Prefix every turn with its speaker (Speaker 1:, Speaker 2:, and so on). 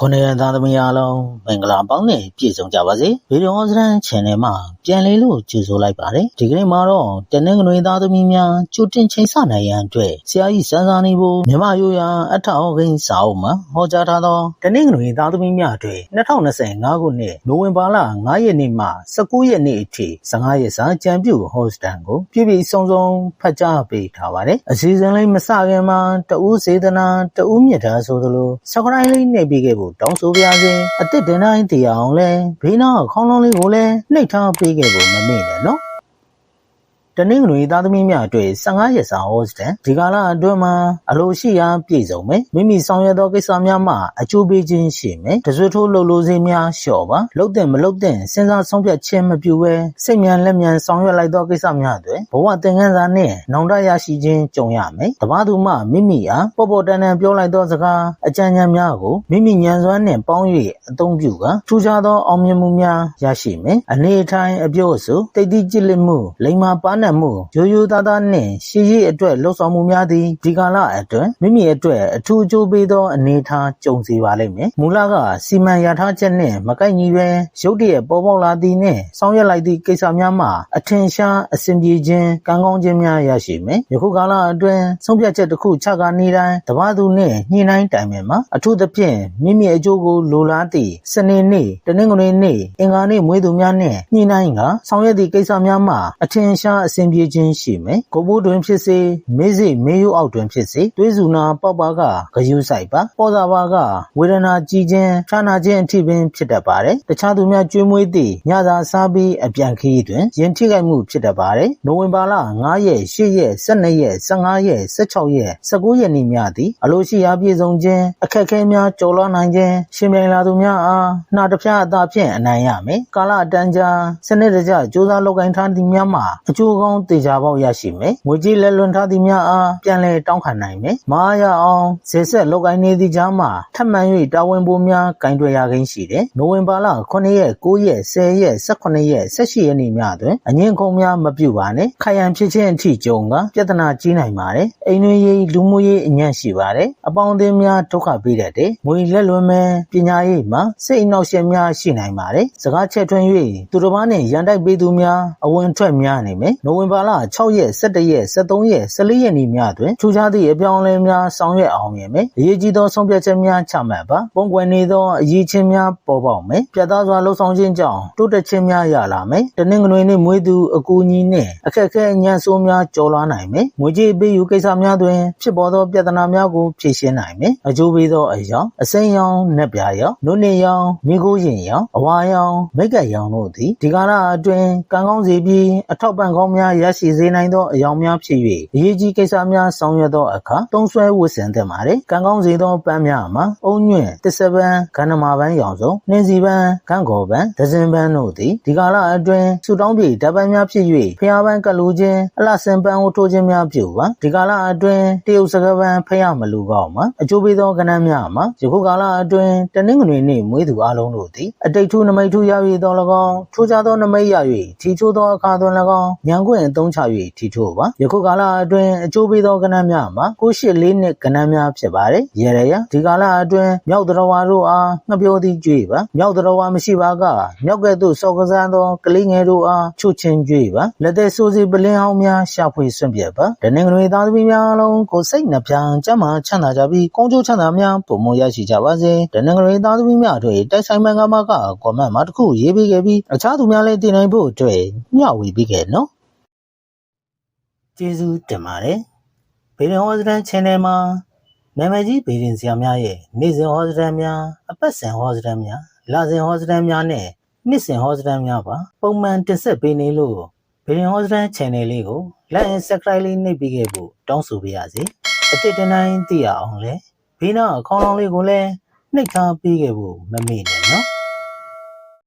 Speaker 1: ခုနှစ်ရက်သားသမီးအားလုံးမင်္ဂလာပေါင်းနဲ့ပြည့်စုံကြပါစေဗီဒီယိုစရန် channel မှာပြန်လေးလို့ကြိုဆိုလိုက်ပါတယ်ဒီကနေ့မှာတော့တနင်္ဂနွေသားသမီးများကြိုတင်ချိန်ဆနိုင်ရန်အတွက်ဆရာကြီးစန်းစာနေဖို့မြမရိုးရာအထောက်အကိန်းစာအုပ်မှာဟောကြားထားသောတနင်္ဂနွေသားသမီးများအတွက်2025ခုနှစ်နိုဝင်ဘာလ9ရက်နေ့မှ19ရက်နေ့အထိ15ရက်စာကြံပြုဟော့စတန်ကိုပြည်ပြည်စုံစုံဖတ်ကြားပေးထားပါတယ်အစီအစဉ်လေးမစခင်မှာတဦးစေတနာတဦးမြတ်တာဆိုသလို subscribe လေးနှိပ်ပေးခဲ့ဖို့တောင်းဆိုပါရစေအစ်စ်တင်တိုင်းတရားအောင်လဲဘေးနားခေါင်းလုံးလေးကိုလည်းနှိပ်ထားပေးခဲ့ဖို့မမေ့နဲ့နော် တနင်္ဂနွေသားသမီးများအတွက်15ရက်စာဟောစတန်ဒီကာလအတွင်းမှာအလိုရှိရာပြည့်စုံမယ်မိမိဆောင်ရွက်သောကိစ္စများမှာအကျိုးပေးခြင်းရှိမယ်တစွထိုးလှုပ်လို့စေများလျှော့ပါလှုပ်တဲ့မလှုပ်တဲ့စဉ်းစားဆုံးဖြတ်ခြင်းမပြုဘဲစိတ်မြန်လက်မြန်ဆောင်ရွက်လိုက်သောကိစ္စများတွေဘဝသင်ခန်းစာနှင့်နောင်တရရှိခြင်းကြုံရမယ်တပါးသူမှမိမိအားပေါ်ပေါ်တန်တန်ပြောလိုက်သောစကားအကြံဉာဏ်များကိုမိမိဉာဏ်စွမ်းနှင့်ပေါင်း၍အသုံးပြုကာထူးခြားသောအောင်မြင်မှုများရရှိမယ်အနေအထိုင်အပြောအဆိုတိတ်တိကြည်လစ်မှုလိမ္မာပါနတ်မှုရိုးရိုးသားသားနှင့်ရှည်ရည်အတွက်လှုပ်ဆောင်မှုများသည်ဒီကာလအတွင်းမိမိအတွက်အထူးအကျိုးပေးသောအနေအထားကြုံစေပါလိမ့်မယ်မူလကစီမံရထားချက်နှင့်မကိုက်ညီပဲရုတ်တရက်ပေါ်ပေါက်လာသည်နှင့်ဆောင်ရွက်လိုက်သည့်ကိစ္စများမှာအထင်ရှားအဆင်ပြေခြင်းကံကောင်းခြင်းများရရှိမယ်ယခုကာလအတွင်းဆုံးဖြတ်ချက်တစ်ခုချကာနေတိုင်းတပါးသူနှင့်ညှိနှိုင်းတိုင်ပင်မှာအထူးသဖြင့်မိမိအကျိုးကိုလိုလားသည့်စနေနေ့တနင်္ဂနွေနေ့အင်္ဂါနေ့မွေးသူများနှင့်ညှိနှိုင်းကဆောင်ရွက်သည့်ကိစ္စများမှာအထင်ရှားအဆင်ပြေခြင်းရှိမယ်ကိုဘိုးတွင်ဖြစ်စေမေးစိမေးရိုးအောက်တွင်ဖြစ်စေတွေးစုနာပေါက်ပါကဂယုဆိုင်ပါပေါ်စာပါကဝေဒနာကြီးခြင်းခြားနာခြင်းအထိပင်ဖြစ်တတ်ပါတယ်တခြားသူများကျွေးမွေးသည့်ညစာစားပြီးအပြန်ခရီးတွင်ယင်ထိခိုက်မှုဖြစ်တတ်ပါတယ်နိုဝင်ဘာလ9ရက်10ရက်12ရက်15ရက်16ရက်19ရက်နေ့များသည်အလိုရှိရာပြည့်စုံခြင်းအခက်အခဲများကျော်လွှားနိုင်ခြင်းရှင်ပြိုင်လာသူများအားနှာတစ်ဖြားအသာဖြင့်အနိုင်ရမယ်ကာလအတန်းကြာစနစ်တကျစူးစမ်းလုပ်ကိုင်ထားသည်များမှာအကျိုးကောင်းတေချာပေါက်ရရှိမယ်ငွေကြေးလက်လွန်ထားသည်များအားပြန်လည်တောင်းခံနိုင်မယ်မအားရအောင်ဇေဆက်လုပ်ကိုင်နေသည့်ကြားမှာထပ်မံ၍တာဝန်ပိုများကင်တွယ်ရခြင်းရှိတယ်နိုဝင်ဘာလ9ရက်9ရက်10ရက်18ရက်18ရက်နေ့များတွင်အငင်းခုံများမပြုပါနဲ့ခိုင်ရန်ဖြစ်ခြင်းအထိကြုံကပြဿနာကြီးနိုင်ပါတယ်အိမ်တွင်ရေးလူမှုရေးအညံ့ရှိပါတယ်အပေါင်းအသင်းများဒုက္ခပေးတတ်တယ်ငွေလက်လွန်မဲ့ပညာရေးမှာစိတ်အနှောက်အယှက်များရှိနိုင်ပါတယ်စကားချက်ထွန်း၍သူတစ်ပါးနှင့်ရန်တိုက်ပေးသူများအဝင်ထွက်များနေမယ်နိုဝင်ဘာလ6ရက်17ရက်13ရက်14ရက်နေ့များတွင်ထူးခြားသည့်အပြောင်းအလဲများဆောင်ရွက်အောင်မြင်မယ်အရေးကြီးသောဆုံးဖြတ်ချက်များချမှတ်ပါပုံကွယ်နေသောအရေးချင်းများပေါ်ပေါက်မယ်ပြတ်သားစွာလှုပ်ဆောင်ခြင်းကြောင့်တိုးတက်ခြင်းများရလာမယ်တနင်္ဂနွေနေ့မွေးသူအကူအညီနှင့်အခက်အခဲအညံ့ဆိုးများကျော်လွှားနိုင်မယ်ငွေကြေးပေးယူကိစ္စများတွင်ဖြစ်ပေါ်သောပြဿနာများကိုဖြေရှင်းနိုင်မယ်အကျိုးပေးသောအရာအစိမ်းရောင်နက်ပြာရောင်နုနေရောင်မိခိုးရင်ရောင်အဝါရောင်မိတ်ကပ်ရောင်တို့သည်ဒီကာလအတွင်းကံကောင်းစေပြီးအထောက်ပံ့ကောင်းများရရှိစေနိုင်သောအယောင်များဖြစ်၍အရေးကြီးကိစ္စများဆောင်ရွက်သောအခါသုံးဆွဲဝတ်ဆင်သင့်ပါတယ်ကံကောင်းစေသောပန်းများမှာအုံညွန့်တစ္ဆပန်းခန္ဓမာပန်းရောင်စုံနှင်းစီပန်းခန့်ကော်ပန်းဒဇင်ပန်းတို့သည်ဒီကာလအတွင်းဆူတောင်းပြေဓာတ်ပန်းများဖြစ်၍ဖျားပန်းကလူချင်းအလှဆင်ပန်းကိုထိုးခြင်းများပြုပါဒီကာလအတွင်းတရုတ်စကားပန်းဖျားမလူကောက်မှာအကျိုးပေးသောကဏ္ဍများမှာယခုကာလအတွင်းတနင်္ဂနွေနေ့မွေးသူအလုံးတို့သည်အတိတ်ထူးနမိတ်ထူးရ၍သော၎င်းထူးခြားသောနမိတ်ရ၍ထီချိုးသောအခါသွင်း၎င်းညံခွင့်အသုံးချ၍ထီချိုးပါယခုကာလအတွင်းအကျိုးပေးသောကဏ္ဍများမှာ984နှစ်ကဏ္ဍများဖြစ်ပါတယ်ရေရရဒီကာလအတွင်းမြောက်တရဝါတို့အားငှပြောသည်ကြွေပါမြောက်တရဝါမရှိပါကမြောက်ကဲ့သို့စော်ကစားသောကလေးငယ်တို့အားချုပ်ချင်းကြွေပါလက်သက်ဆိုးစီပလင်းဟောင်းများရှာဖွေစွန့်ပြက်ပါတနင်္ဂနွေသားသမီးများအလုံးကိုစိတ်နှပြကျမ်းမာချမ်းသာကြပြီးကောင်းကျိုးချမ်းသာများပုံမရရှိကြပါစေတနင်္ဂနွေသားသမီးများတို့တိုက်ဆိုင်မှန်ကမှကကွန်မန့်မှာတစ်ခုရေးပေးခဲ့ပြီးအခြားသူများလည်းတင်နိုင်ဖို့အတွက်မျှဝေပေးခဲ့နော် ကျေးဇူးတင်ပါတယ်ဗေဒင်ဟောစတန် channel မှာနာမည်ကြီးဗေဒင်ဆရာများရဲ့နေ့စဉ်ဟောစတန်များအပတ်စဉ်ဟောစတန်များလစဉ်ဟောစတန်များနဲ့နှစ်စဉ်ဟောစတန်များပါပုံမှန်တင်ဆက်ပေးနေလို့ဗေဒင်ဟောစတန် channel လေးကို like and subscribe လေးနှိပ်ပေးခဲ့ဖို့တောင်းဆိုပါရစေအတစ်တနိုင်သိရအောင်လဲဘေးနာအခေါင်းလောင်းလေးကိုလည်းနှိပ်ထားပေးခဲ့ဖို့မမေ့နဲ့နော်